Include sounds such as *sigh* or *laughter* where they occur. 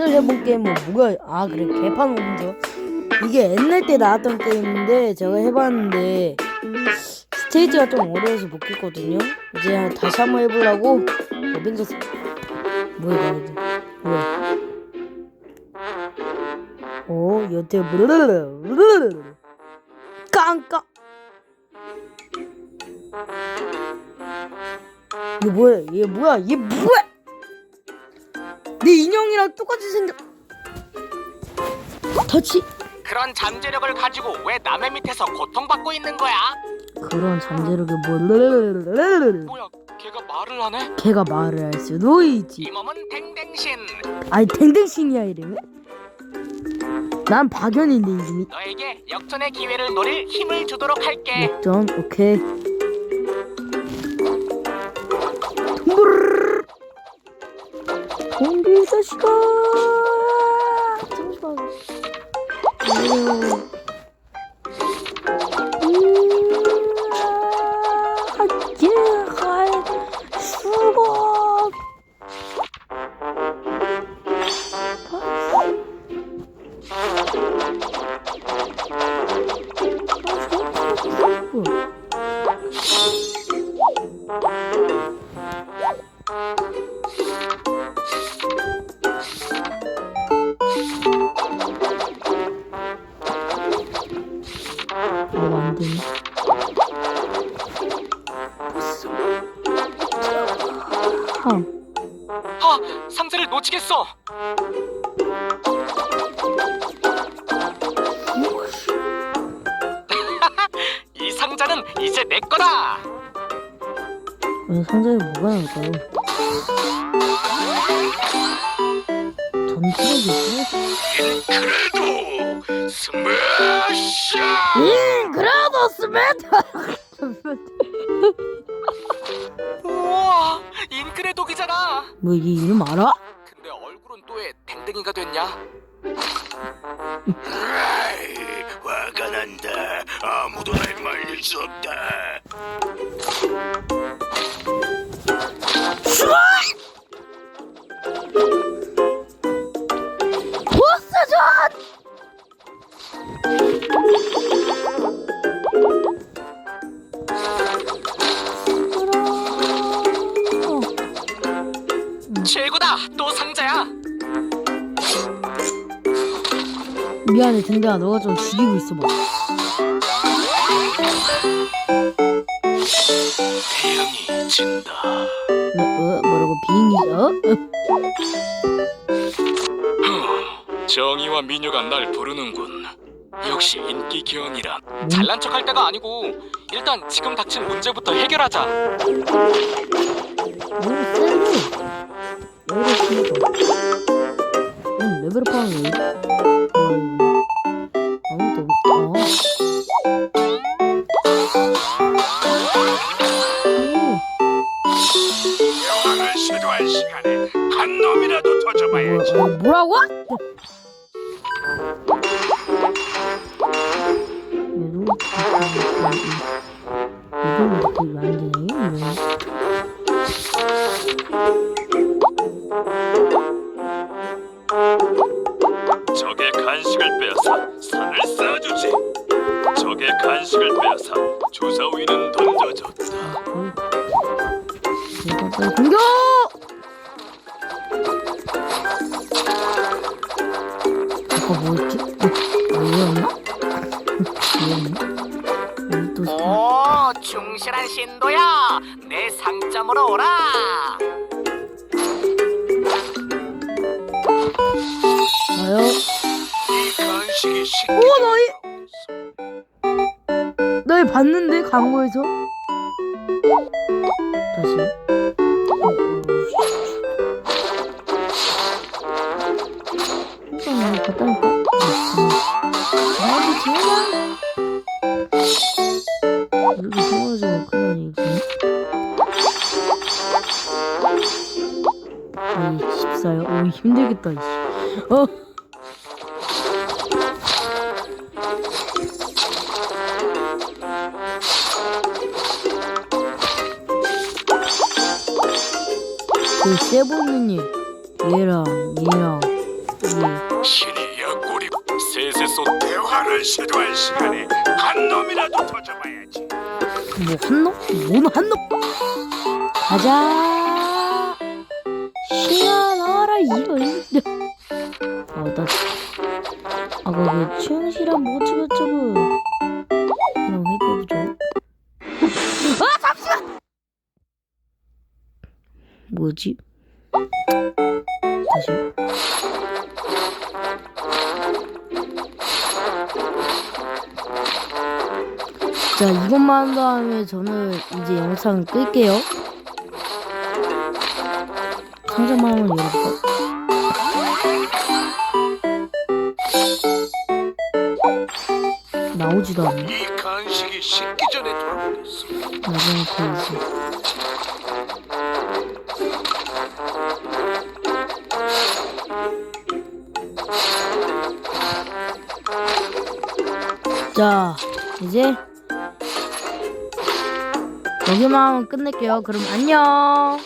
오늘 해본 게임은 뭐가 아 그래. 개판 오분죠 이게 옛날 때 나왔던 게임인데 제가 해봤는데 스테이지가 좀 어려워서 못 깼거든요. 이제 다시 한번 해보려고 어벤져스 뭐야 이거? 뭐야? 오 여태 브르르르르르르 *laughs* 깡깡. 이게 뭐야? 얘 뭐야? 얘 뭐야 내 인형이랑 똑같이 생겼 터치 그런 잠재력을 가지고 왜 남의 밑에서 고통받고 있는 거야? 그런 잠재력이 뭐 르르르르르르 뭐야, 걔가 말을 하네? 걔가 말을 할 수도 이 있지 몸은 댕댕신. 아니 댕댕신이야 이름이 난 박연인데 이름이 너에게 역전의 기회를 노릴 힘을 주도록 할게. 역전 오케이 공기 자식아 잠시만 아유. 하 놓치겠어. *laughs* 이 상자는 이제 내 거다. 왜 상자에 뭐가 나올까요? 전투력이 있어? 그래도 스매시! 응, 그래도 스매트! 우와, 인크레독이잖아. 뭐, 이 이름 알아? 댕댕이가 됐냐? 화가 난다. 아무도 날 말릴 수 없다. 최고다. 또 상자야. 미안해, 댕댕아, 너가 좀 죽이고 있어봐. 태양이 진다. 어, 어, 뭐라고, 비행기죠? 정의와 민요가 날 부르는군. 역시 인기 기원이라 잘난 척할 때가 아니고 일단 지금 닥친 문제부터 해결하자. 너무 세네. 레벨업 심하다. 응, 레벨업 하는 거아 줘봐야지. 뭐, 어, 뭐라고? 얘도. 적의 간식을 빼앗아 산을 쌓아주지. 적의 간식을 빼앗아 조사 위는 던져줬다. 이거 신도야. 내 상점으로 오라. 나요? 이 간식이 식. 오, 너희! 너희 봤는데, 광고에서? 다시. 14요? 오, 힘들겠다. 어? 그 세보느님 얘랑 얘랑 예. 신이 옆구리 쏟 대화를 시도할 시간에 한 놈이라도 더 잡아야지. 뭐 한 놈? 뭔 한 놈? 가자. 시야 나와라 이런. 어, 나 아까 그 추영씨랑 뭐 어쩌고저쩌고. 그럼 회개해보죠. 아 잠시만. 뭐지? 다시. 자 이것만 한 다음에 저는 이제 영상 끌게요 상자만 한번 열어볼까? 나오지도 않네 이 간식이 식기 전에 돌아오겠어. 나중에 보여줘 자 이제 여기만 끝낼게요 그럼 안녕